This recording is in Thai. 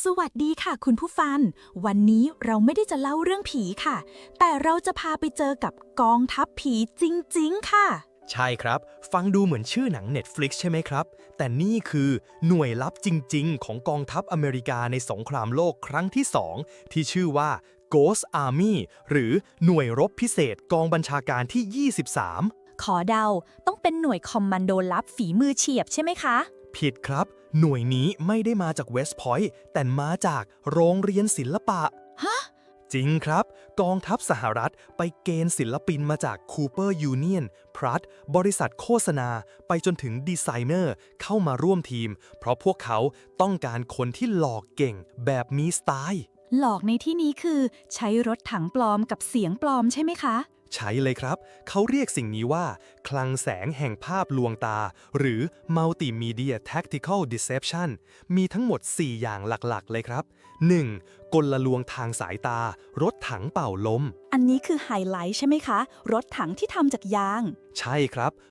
สวัสดีค่ะคุณผู้ฟัง วันนี้เราไม่ได้จะเล่าเรื่องผีค่ะ แต่เราจะพาไปเจอกับกองทัพผีจริง ๆ ค่ะ ใช่ครับ ฟังดูเหมือนชื่อหนัง Netflix ใช่ไหมครับ แต่นี่คือหน่วยลับจริง ๆ ของกองทัพอเมริกาในสงครามโลกครั้งที่2ที่ชื่อว่า Ghost Army หรือหน่วยรบพิเศษกองบัญชาการที่ 23 ขอเดาต้องเป็นหน่วยคอมมานโดลับฝีมือเฉียบใช่ไหมคะ ผิดครับ หน่วยนี้ไม่ได้มาจากเวสต์พอยต์แต่มาจากโรงเรียนศิลปะ ฮะ จริงครับ กองทัพสหรัฐไปเกณฑ์ศิลปินมาจาก Cooper Union พรัตบริษัทโฆษณา ไปจนถึงดีไซเนอร์เข้ามาร่วมทีม เพราะพวกเขาต้องการคนที่หลอกเก่งแบบมีสไตล์ หลอกในที่นี้คือใช้รถถังปลอมกับเสียงปลอมใช่ไหมคะ ใช้เลยครับ เขาเรียกสิ่งนี้ว่า คลังแสงแห่งภาพลวงตา หรือ Multimedia Tactical Deception มีทั้งหมด 4 อย่างหลักๆ เลยครับ 1. กลลวงทางสายตา รถถังเป่าลม อันนี้คือไฮไลท์ใช่ไหมคะ รถถังที่ทำจากยาง ใช่ครับ